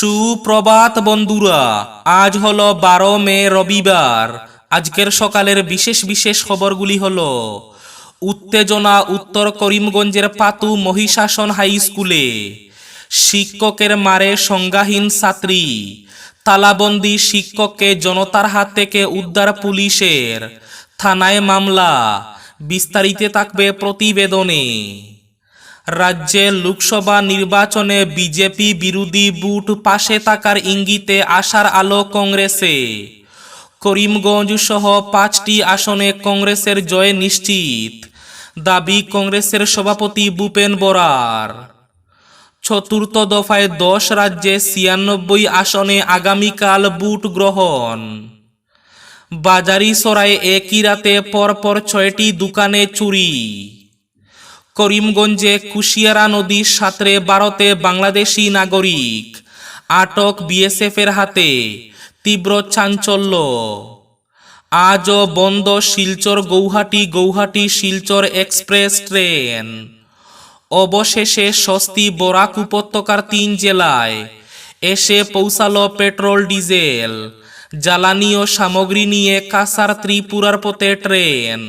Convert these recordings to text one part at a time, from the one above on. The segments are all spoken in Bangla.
সুপ্রভাত বন্ধুরা, আজ হলো বারো মে রবিবার। আজকের সকালের বিশেষ বিশেষ খবরগুলি হলো, উত্তেজনা উত্তর করিমগঞ্জের পাতু মহিষাসন হাই স্কুলে, শিক্ষকের মারে সংজ্ঞাহীন ছাত্রী, তালাবন্দি শিক্ষককে জনতার হাত থেকে উদ্ধার পুলিশের, থানায় মামলা, বিস্তারিতে থাকবে প্রতিবেদনে। রাজ্যে লোকসভা নির্বাচনে বিজেপি বিরোধী বুট পাশে থাকার ইঙ্গিতে আশার আলো কংগ্রেসে। করিমগঞ্জ সহ পাঁচটি আসনে কংগ্রেসের জয় নিশ্চিত। দাবি কংগ্রেসের সভাপতি ভূপেন বরার। চতুর্থ দফায় দশ রাজ্যে ছিয়ানব্বই আসনে আগামীকাল বুট গ্রহণ। বাজারি সরাই একই রাতে পরপর ছয়টি দোকানে চুরি। করিমগঞ্জে কুশিয়ারা নদীর সাঁতরে ভারতে বাংলাদেশি নাগরিক। আটক বিএসএফের হাতে তীব্র চাঞ্চল্য। আজও বন্ধ শিলচর গৌহাটি গৌহাটি শিলচর এক্সপ্রেস ট্রেন। অবশেষে স্বস্তি বরাক উপত্যকার তিন জেলায় এসে পৌঁছালো পেট্রোল ডিজেল। জ্বালানি ও সামগ্রী নিয়ে কাসার ত্রিপুরার পথে ট্রেন।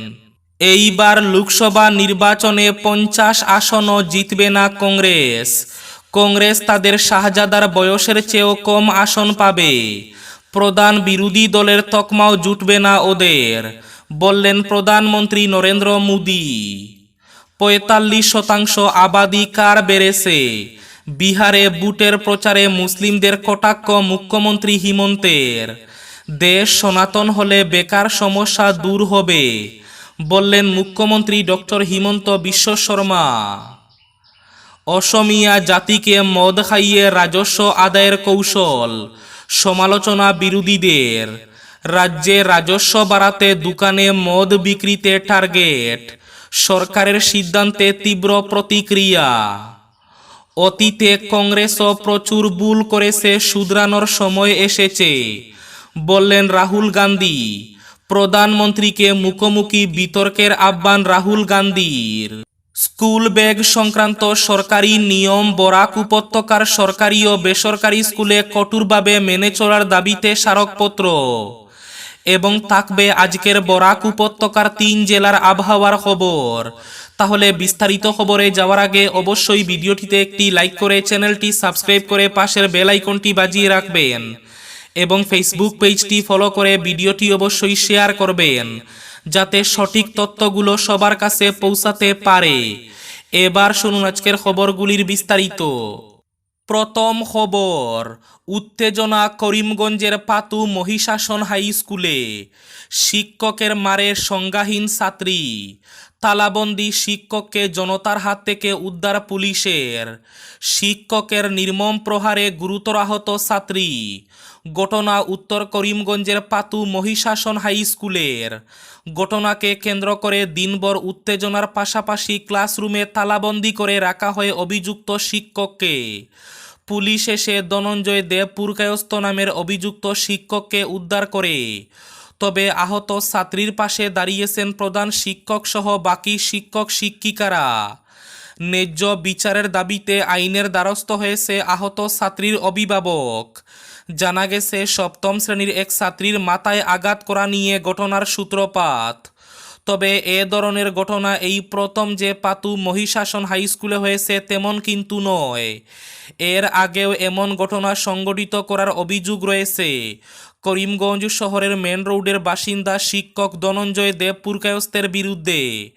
এইবার লোকসভা নির্বাচনে পঞ্চাশ আসনও জিতবে না কংগ্রেস। কংগ্রেস তাদের শাহজাদার বয়সের চেয়েও কম আসন পাবে। প্রধান বিরোধী দলের তকমাও জুটবে না ওদের, বললেন প্রধানমন্ত্রী নরেন্দ্র মোদী। পঁয়তাল্লিশ শতাংশ আবাদি কার বেড়েছে? বিহারে বুটের প্রচারে মুসলিমদের কটাক্ষ মুখ্যমন্ত্রী হিমন্তের। দেশ সনাতন হলে বেকার সমস্যা দূর হবে। বললেন মুখ্যমন্ত্রী ডক্টর হিমন্ত বিশ্ব শর্মা, অসমিয়া জাতিকে মদ খাইয়ে রাজস্ব আদায়ের কৌশল, সমালোচনা বিরোধীদের, রাজ্যে রাজস্ব বাড়াতে দোকানে মদ বিক্রিতে টার্গেট, সরকারের সিদ্ধান্তে তীব্র প্রতিক্রিয়া। অতীতে কংগ্রেসও প্রচুর ভুল করেছে, শুধরানোর সময় এসেছে, বললেন রাহুল গান্ধী। প্রধানমন্ত্রীকে মুখোমুখি বিতর্কের আহ্বান রাহুল গান্ধীর। স্কুল ব্যাগ সংক্রান্ত সরকারি নিয়ম বরাক উপত্যকার সরকারি ও বেসরকারি স্কুলে কঠোরভাবে মেনে চলার দাবিতে স্মারকপত্র। এবং থাকবে আজকের বরাক উপত্যকার তিন জেলার আবহাওয়ার খবর। তাহলে বিস্তারিত খবরে যাওয়ার আগে অবশ্যই ভিডিওটিতে একটি লাইক করে চ্যানেলটি সাবস্ক্রাইব করে পাশের বেল আইকনটি বাজিয়ে রাখবেন। এবং ফেসবুক পেজটি ফলো করে ভিডিওটি অবশ্যই শেয়ার করবেন, যাতে সঠিক তথ্যগুলো সবার কাছে পৌঁছাতে পারে। এবার শুনুন আজকের খবরগুলির বিস্তারিত। প্রথম খবর, উত্তেজনা করিমগঞ্জের পাতু মহিষাসন হাই স্কুলে। শিক্ষকের মারে সংজ্ঞাহীন ছাত্রী। তালাবন্দি শিক্ষককে জনতার হাত থেকে উদ্ধার পুলিশের। শিক্ষকের নির্মম প্রহারে গুরুতর আহত ছাত্রী। ঘটনা উত্তর করিমগঞ্জের পাতু মহিষাসন হাই স্কুলের। ঘটনাকে কেন্দ্র করে দিনভর উত্তেজনার পাশাপাশি ক্লাসরুমে তালাবন্দি করে রাখা হয় অভিযুক্ত শিক্ষককে। পুলিশ এসে ধনঞ্জয় দেব পুরকায়স্ত নামের অভিযুক্ত শিক্ষককে উদ্ধার করে। তবে আহত ছাত্রীর পাশে দাঁড়িয়েছেন প্রধান শিক্ষক সহ বাকি শিক্ষক শিক্ষিকারা। ন্যায্য বিচারের দাবিতে আইনের দ্বারস্থ হয়েছে আহত ছাত্রীর অভিভাবক। জানা গেছে, সপ্তম শ্রেণির এক ছাত্রীর মাথায় আঘাত করা নিয়ে ঘটনার সূত্রপাত। তবে এ ধরনের ঘটনা এই প্রথম যে পাতু মহিষাসন হাই স্কুলে হয়েছে তেমন কিন্তু নয়। এর আগেও এমন ঘটনা সংগঠিত করার অভিযোগ রয়েছে। করিমগঞ্জ শহরের মেন রোডের বাসিন্দা শিক্ষক ধনঞ্জয় দেব পুরকায়স্তের বিরুদ্ধে।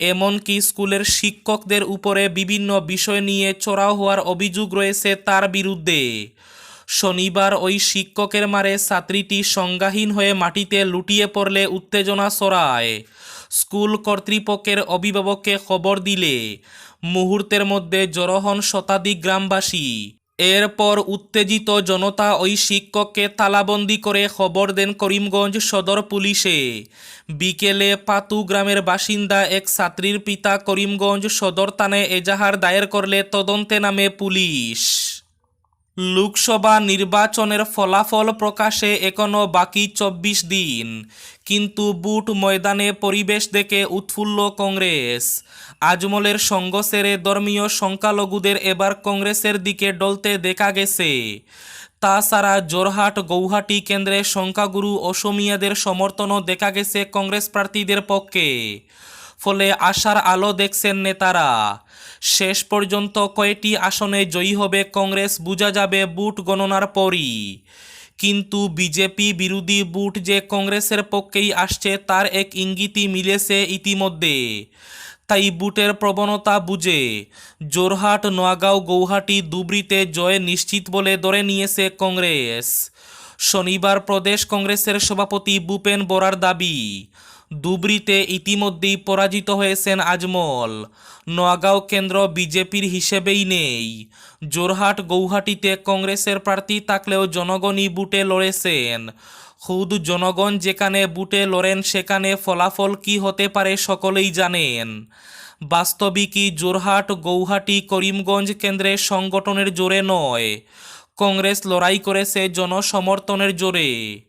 এমনকি স্কুলের শিক্ষকদের উপরে বিভিন্ন বিষয় নিয়ে চড়াও হওয়ার অভিযোগ রয়েছে তার বিরুদ্ধে। শনিবার ওই শিক্ষকের মারে ছাত্রীটি সংজ্ঞাহীন হয়ে মাটিতে লুটিয়ে পড়লে উত্তেজনা ছড়ায়। স্কুল কর্তৃপক্ষের অভিভাবককে খবর দিলে মুহূর্তের মধ্যে জড়ো হন শতাধিক গ্রামবাসী। এরপর উত্তেজিত জনতা ওই শিক্ষককে তালাবন্দি করে খবর দেন করিমগঞ্জ সদর পুলিশে। বিকেলে পাতু গ্রামের বাসিন্দা এক ছাত্রীর পিতা করিমগঞ্জ সদর থানায় এজাহার দায়ের করলে তদন্তে নামে পুলিশ। লোকসভা নির্বাচনের ফলাফল প্রকাশে এখনও বাকি চব্বিশ দিন। কিন্তু বুট ময়দানে পরিবেশ দেখে উৎফুল্ল কংগ্রেস। আজমলের সঙ্গ সেরে ধর্মীয় সংখ্যালঘুদের এবার কংগ্রেসের দিকে ডলতে দেখা গেছে। তাছাড়া জোরহাট গৌহাটি কেন্দ্রে সংখ্যাগুরু অসমিয়াদের সমর্থনও দেখা গেছে কংগ্রেস প্রার্থীদের পক্ষে। ফলে আশার আলো দেখছেন নেতারা। শেষ পর্যন্ত কয়টি আসনে জয়ী হবে কংগ্রেস বোঝা যাবে বুট গণনার পরই। কিন্তু বিজেপি বিরোধী বুট যে কংগ্রেসের পক্ষেই আসছে, তার এক ইঙ্গিতই মিলেছে ইতিমধ্যে। তাই বুটের প্রবণতা বুঝে। জোরহাট, নোয়াগাঁও, গৌহাটি দুবরিতে জয় নিশ্চিত বলে ধরে নিয়েছে কংগ্রেস। শনিবার প্রদেশ কংগ্রেসের সভাপতি ভূপেন বরার দাবি দুবরিতে ইতিমধ্যেই পরাজিত হয়েছেন আজমল। নোয়াগাঁও কেন্দ্র বিজেপির হিসেবেই নেই। জোরহাট গৌহাটিতে কংগ্রেসের প্রার্থী থাকলেও জনগণই বুটে লড়েছেন। খুদ জনগণ যেখানে বুটে লড়েন সেখানে ফলাফল কি হতে পারে সকলেই জানেন। বাস্তবিকই জোরহাট গৌহাটি করিমগঞ্জ কেন্দ্রে সংগঠনের জোরে নয়। কংগ্রেস লড়াই করেছে জনসমর্থনের জোরে।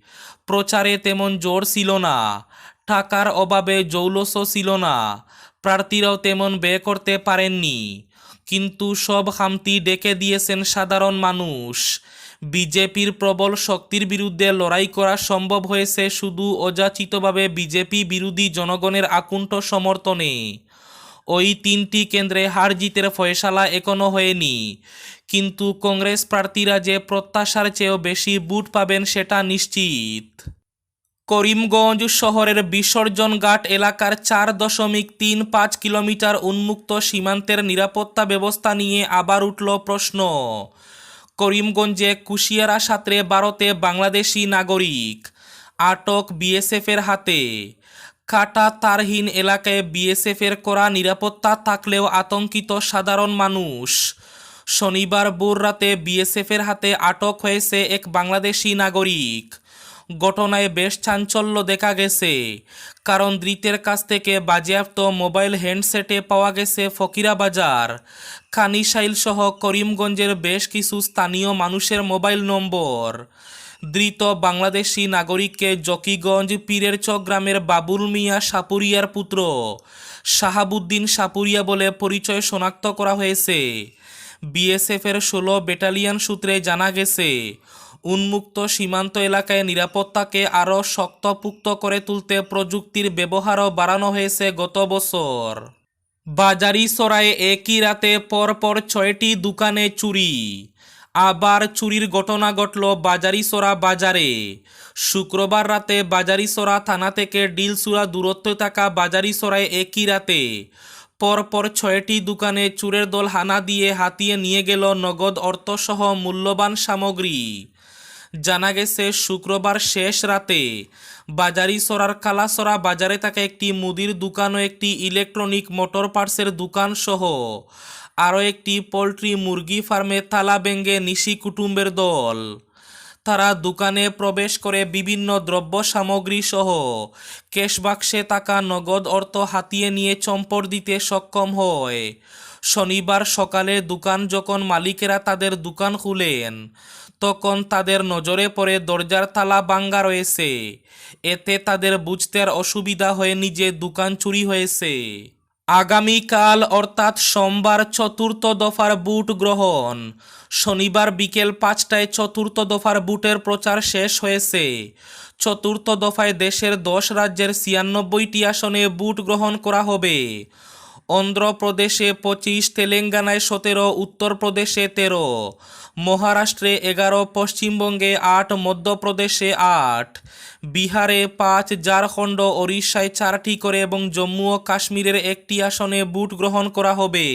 প্রচারে তেমন জোর ছিল না। টাকার অভাবে জৌলসও ছিল না। প্রার্থীরাও তেমন ব্যয় করতে পারেননি। কিন্তু সব খামতি ডেকে দিয়েছেন সাধারণ মানুষ। বিজেপির প্রবল শক্তির বিরুদ্ধে লড়াই করা সম্ভব হয়েছে শুধু অযাচিতভাবে বিজেপি বিরোধী জনগণের আকুণ্ঠ সমর্থনে। ওই তিনটি কেন্দ্রে হার জিতের ফয়সালা এখনও হয়নি। কিন্তু কংগ্রেস প্রার্থীরা যে প্রত্যাশার চেয়েও বেশি বুট পাবেন সেটা নিশ্চিত। করিমগঞ্জ শহরের বিসর্জন ঘাট এলাকার চার দশমিক তিন পাঁচ কিলোমিটার উন্মুক্ত সীমান্তের নিরাপত্তা ব্যবস্থা নিয়ে আবার উঠল প্রশ্ন। করিমগঞ্জে কুশিয়ারা সাঁতরে ভারতে বাংলাদেশি নাগরিক। আটক বিএসএফের হাতে। কাটা তারহীন এলাকায় বিএসএফের করা নিরাপত্তা থাকলেও আতঙ্কিত সাধারণ মানুষ। শনিবার ভোর রাতে বিএসএফের হাতে আটক হয়েছে এক বাংলাদেশি নাগরিক। ঘটনায় বেশ চাঞ্চল্য দেখা গেছে। কারণ ধৃতের কাছ থেকে বাজেয়াপ্ত মোবাইল হ্যান্ডসেটে পাওয়া গেছে ফকিরা বাজার কানিশাইল সহ করিমগঞ্জের বেশ কিছু স্থানীয় মানুষের মোবাইল নম্বর। ধৃত বাংলাদেশি নাগরিককে জকিগঞ্জ পীরের চক গ্রামের বাবুল মিয়া সাপুরিয়ার পুত্র শাহাবুদ্দিন সাপুরিয়া বলে পরিচয় শনাক্ত করা হয়েছে। বিএসএফের ষোলো ব্যাটালিয়ন সূত্রে জানা গেছে উন্মুক্ত সীমান্ত এলাকায় নিরাপত্তাকে আরও শক্তপুক্ত করে তুলতে প্রযুক্তির ব্যবহারও বাড়ানো হয়েছে গত বছর। বাজারি সরায়ে একই রাতে পরপর ছয়টি দোকানে চুরি। আবার চুরির ঘটনা ঘটল বাজারিসোরা বাজারে। শুক্রবার রাতে বাজারিসোরা থানা থেকে ডিলসুরা দূরত্বে থাকা বাজারিসোরায় একই রাতে পরপর ছয়টি দোকানে চুরের দল হানা দিয়ে হাতিয়ে নিয়ে গেল নগদ অর্থসহ মূল্যবান সামগ্রী। জানা গেছে, শুক্রবার শেষ রাতে বাজারি সরার কালাসরা বাজারে থাকা একটি মুদির দোকান ও একটি ইলেকট্রনিক মোটর পার্টসের দোকান সহ আরও একটি পোলট্রি মুরগি ফার্মে তালা ভেঙ্গে নিশি কুটুম্বের দল। তারা দোকানে প্রবেশ করে বিভিন্ন দ্রব্য সামগ্রী সহ ক্যাশবাক্সে থাকা নগদ অর্থ হাতিয়ে নিয়ে চম্পট দিতে সক্ষম হয়। শনিবার সকালে দোকান যখন মালিকেরা তাদের দোকান খুলেন তখন তাদের নজরে পড়ে দরজার তালা বাঙ্গা রয়েছে। এতে তাদের বুঝতে অসুবিধা হয়ে নিজে দোকান চুরি হয়েছে। আগামীকাল অর্থাৎ সোমবার চতুর্থ দফার বুট গ্রহণ। শনিবার বিকেল পাঁচটায় চতুর্থ দফার বুটের প্রচার শেষ হয়েছে। চতুর্থ দফায় দেশের দশ রাজ্যের ছিয়ানব্বইটি আসনে বুট গ্রহণ করা হবে। অন্ধ্রপ্রদেশে পঁচিশ, তেলেঙ্গানায় সতেরো, উত্তরপ্রদেশে তেরো। মহারাষ্ট্রে এগারো, পশ্চিমবঙ্গে আট, মধ্যপ্রদেশে আট, বিহারে পাঁচ, ঝাড়খণ্ড, ওড়িশায় চারটি করে এবং জম্মু ও কাশ্মীরের একটি আসনে বুট গ্রহণ করা হবে।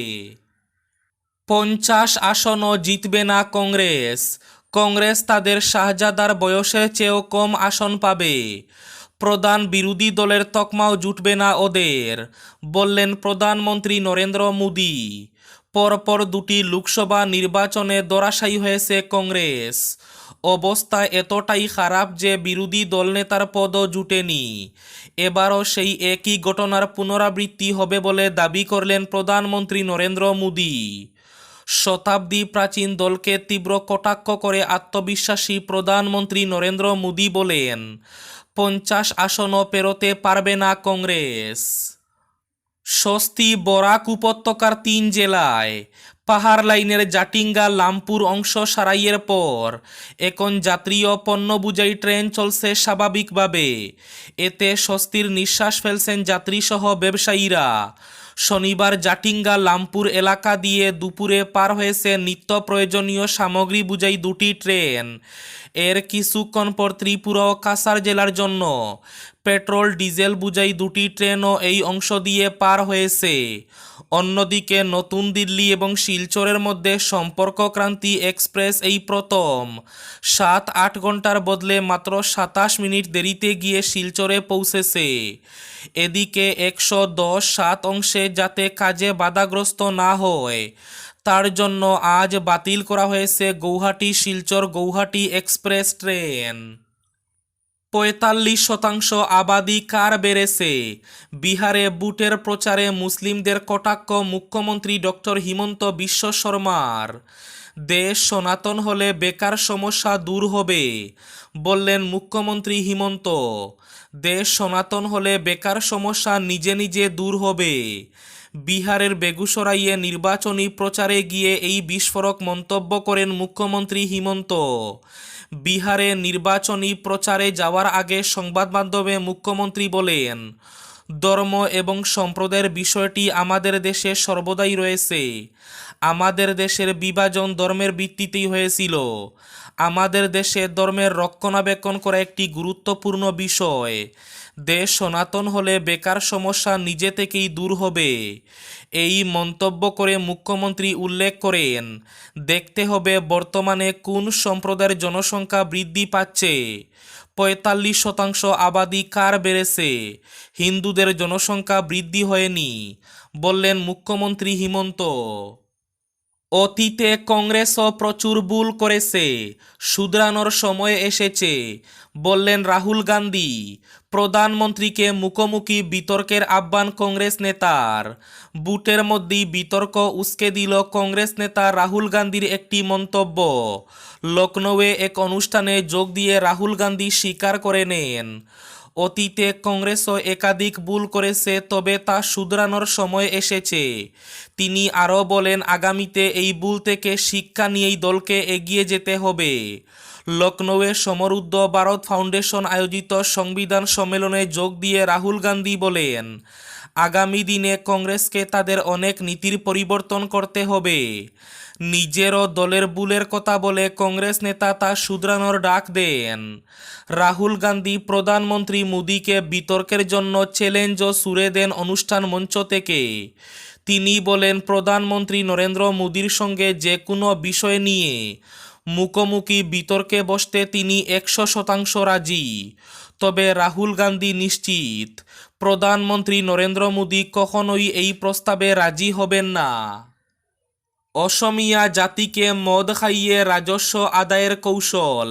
পঞ্চাশ আসনও জিতবে না কংগ্রেস। কংগ্রেস তাদের শাহজাদার বয়সের চেয়েও কম আসন পাবে। প্রধান বিরোধী দলের তকমাও জুটবে না ওদের, বললেন প্রধানমন্ত্রী নরেন্দ্র মোদী। পরপর দুটি লোকসভা নির্বাচনে দরাশায়ী হয়েছে কংগ্রেস। অবস্থা এতটাই খারাপ যে বিরোধী দলনেতার পদও জুটেনি। এবারও সেই একই ঘটনার পুনরাবৃত্তি হবে বলে দাবি করলেন প্রধানমন্ত্রী নরেন্দ্র মোদী। শতাব্দী প্রাচীন দলকে তীব্র কটাক্ষ করে আত্মবিশ্বাসী প্রধানমন্ত্রী নরেন্দ্র মোদী বলেন, পঞ্চাশ আসনও পেরোতে পারবে না কংগ্রেস। স্বস্তি বরাক উপত্যকার তিন জেলায়। পাহাড় লাইনের জাটিঙ্গা লামপুর অংশ সারাইয়ের পর। এখন যাত্রীয় পণ্য বুঝাই ট্রেন চলছে স্বাভাবিকভাবে। এতে স্বস্তির নিঃশ্বাস ফেলছেন যাত্রীসহ ব্যবসায়ীরা। শনিবার জাটিঙ্গা লামপুর এলাকা দিয়ে দুপুরে পার হয়েছে নিত্য প্রয়োজনীয় সামগ্রী বুঝাই দুটি ট্রেন। এর কিছুক্ষণ পর ত্রিপুরা ও কাসার জেলার জন্য পেট্রোল, ডিজেল বুঝাই দুটি ট্রেনও এই অংশ দিয়ে পার হয়েছে। অন্যদিকে নতুন দিল্লি এবং শিলচরের মধ্যে সম্পর্কক্রান্তি এক্সপ্রেস এই প্রথম। সাত আট ঘণ্টার বদলে মাত্র সাতাশ মিনিট দেরিতে গিয়ে শিলচরে পৌঁছেছে। এদিকে একশো দশ সাত অংশে যাতে কাজে বাধাগ্রস্ত না হয়, তার জন্য আজ বাতিল করা হয়েছে গৌহাটি শিলচর গৌহাটি এক্সপ্রেস ট্রেন। পঁয়তাল্লিশ শতাংশ আবাদি কার বেড়েছে? বিহারে বুটের প্রচারে মুসলিমদের কটাক্ষ মুখ্যমন্ত্রী ডক্টর হিমন্ত বিশ্ব শর্মার। দেশ সনাতন হলে বেকার সমস্যা দূর হবে, বললেন মুখ্যমন্ত্রী হিমন্ত। দেশ সনাতন হলে বেকার সমস্যা নিজে নিজে দূর হবে, বিহারের বেগুসরাইয়ে নির্বাচনী প্রচারে গিয়ে এই বিস্ফোরক মন্তব্য করেন মুখ্যমন্ত্রী হিমন্ত। বিহারে নির্বাচনী প্রচারে যাওয়ার আগে সংবাদ মাধ্যমে মুখ্যমন্ত্রী বলেন, ধর্ম এবং সম্প্রদায়ের বিষয়টি আমাদের দেশে সর্বদাই রয়েছে। আমাদের দেশের বিভাজন ধর্মের ভিত্তিতেই হয়েছিল। আমাদের দেশে ধর্মের রক্ষণাবেক্ষণ করা একটি গুরুত্বপূর্ণ বিষয়। দেশ সনাতন হলে বেকার সমস্যা নিজে থেকেই দূর হবে। এই মন্তব্য করে মুখ্যমন্ত্রী উল্লেখ করেন, দেখতে হবে বর্তমানে কোন সম্প্রদায়ের জনসংখ্যা বৃদ্ধি পাচ্ছে। পঁয়তাল্লিশ শতাংশ আবাদি কার বেড়েছে? হিন্দুদের জনসংখ্যা বৃদ্ধি হয়নি। বললেন মুখ্যমন্ত্রী হিমন্ত। অতীতে কংগ্রেসও প্রচুর ভুল করেছে। শুধরানোর সময় এসেছে। বললেন রাহুল গান্ধী, প্রধানমন্ত্রীকে মুখোমুখি বিতর্কের আহ্বান কংগ্রেস নেতার। বুটের মধ্যেই বিতর্ক উস্কে দিল কংগ্রেস নেতা রাহুল গান্ধীর একটি মন্তব্য। লখনৌয়ে এক অনুষ্ঠানে যোগ দিয়ে রাহুল গান্ধী স্বীকার করে নেন। অতীতে কংগ্রেসও একাধিক ভুল করেছে, তবে তা শুধরানোর সময় এসেছে। তিনি আরও বলেন, আগামীতে এই ভুল থেকে শিক্ষা নিয়েই দলকে এগিয়ে যেতে হবে। লখনৌয়ে সমরুদ্ধ ভারত ফাউন্ডেশন আয়োজিত সংবিধান সম্মেলনে যোগ দিয়ে রাহুল গান্ধী বলেন, আগামী দিনে কংগ্রেসকে তাদের অনেক নীতির পরিবর্তন করতে হবে। নিজেরও দলের বুলের কথা বলে কংগ্রেস নেতা তা শুধরানোর ডাক দেন। রাহুল গান্ধী প্রধানমন্ত্রী মোদীকে বিতর্কের জন্য চ্যালেঞ্জও সুরে দেন অনুষ্ঠান মঞ্চ থেকে। তিনি বলেন, প্রধানমন্ত্রী নরেন্দ্র মোদীর সঙ্গে যে কোনো বিষয় নিয়ে মুখোমুখি বিতর্কে বসতে তিনি একশো শতাংশ রাজি। তবে রাহুল গান্ধী নিশ্চিত, প্রধানমন্ত্রী নরেন্দ্র মোদী কখনোই এই প্রস্তাবে রাজি হবেন না। অসমিয়া জাতিকে মদ খাইয়ে রাজস্ব আদায়ের কৌশল,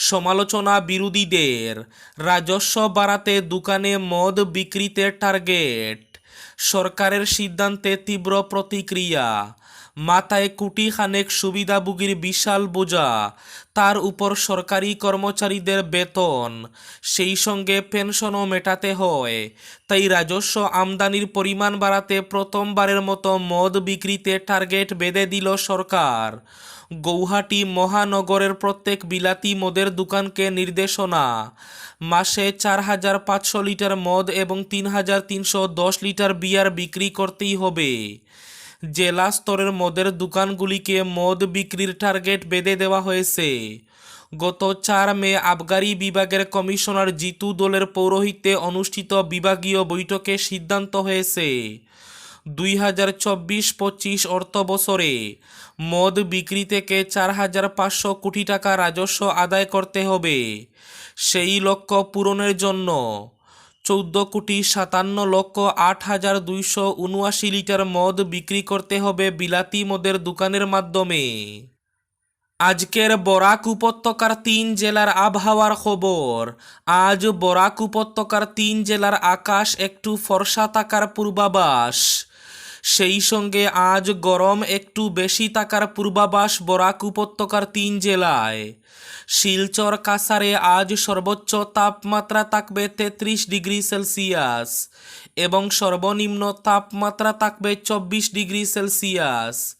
সমালোচনা বিরোধীদের রাজস্ব বাড়াতে দোকানে মদ বিক্রিতে টার্গেট সরকারের সিদ্ধান্তে তীব্র প্রতিক্রিয়া মাথায় কোটি খানেক সুবিধাভোগীর বিশাল বোঝা। তার উপর সরকারি কর্মচারীদের বেতন। সেই সঙ্গে পেনশনও মেটাতে হয়। তাই রাজস্ব আমদানির পরিমাণ বাড়াতে প্রথমবারের মতো মদ বিক্রিতে টার্গেট বেঁধে দিল সরকার। গৌহাটি মহানগরের প্রত্যেক বিলাতি মদের দোকানকে নির্দেশনা। মাসে চার হাজার পাঁচশো লিটার মদ এবং তিন হাজার তিনশো দশ লিটার বিয়ার বিক্রি করতেই হবে। জেলা স্তরের মদের দোকানগুলিকে মদ বিক্রির টার্গেট বেঁধে দেওয়া হয়েছে। গত চার মে আবগারি বিভাগের কমিশনার জিতু দলের পৌরোহিত্যে অনুষ্ঠিত বিভাগীয় বৈঠকে সিদ্ধান্ত হয়েছে। দুই হাজার চব্বিশ পঁচিশ অর্থ বছরে মদ বিক্রি থেকে চার হাজার পাঁচশো কোটি টাকা রাজস্ব আদায় করতে হবে। সেই লক্ষ্য পূরণের জন্য চৌদ্দ কোটি সাতান্ন লক্ষ আট হাজার দুইশো উনআশি লিটার মদ বিক্রি করতে হবে বিলাতি মদের দোকানের মাধ্যমে। আজকের বরাক উপত্যকার তিন জেলার আবহাওয়ার খবর। আজ বরাক উপত্যকার তিন জেলার আকাশ একটু ফর্সা থাকার পূর্বাভাস। সেই সঙ্গে আজ গরম একটু বেশি থাকার পূর্বাভাস বরাক উপত্যকার তিন জেলায়। শিলচর কাসারে আজ সর্বোচ্চ তাপমাত্রা থাকবে তেত্রিশ ডিগ্রি সেলসিয়াস এবং সর্বনিম্ন তাপমাত্রা থাকবে চব্বিশ ডিগ্রি সেলসিয়াস।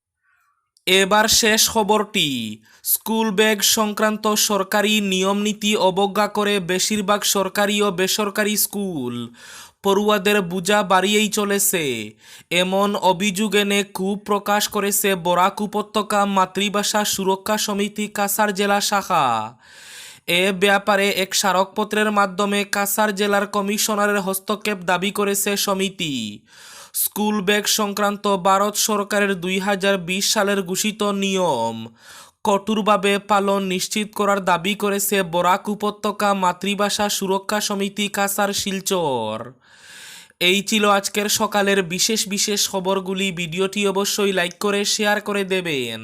এবার শেষ খবরটি। স্কুল ব্যাগ সংক্রান্ত সরকারি নিয়মনীতি অবজ্ঞা করে বেশিরভাগ সরকারি ও বেসরকারি স্কুল। পড়ুয়াদের বোঝা বাড়িয়েই চলেছে। এমন অভিযোগ এনে ক্ষোভ প্রকাশ করেছে বরাক উপত্যকা মাতৃভাষা সুরক্ষা সমিতি কাসার জেলা শাখা। এ ব্যাপারে এক স্মারকপত্রের মাধ্যমে কাসার জেলার কমিশনারের হস্তক্ষেপ দাবি করেছে সমিতি। স্কুল ব্যাগ সংক্রান্ত ভারত সরকারের দুই হাজার বিশ সালের ঘোষিত নিয়ম। কঠোরভাবে পালন নিশ্চিত করার দাবি করেছে বরাক উপত্যকা মাতৃভাষা সুরক্ষা সমিতি কাসার শিলচর। এই ছিল আজকের সকালের বিশেষ বিশেষ খবরগুলি। ভিডিওটি অবশ্যই লাইক করে, শেয়ার করে দেবেন।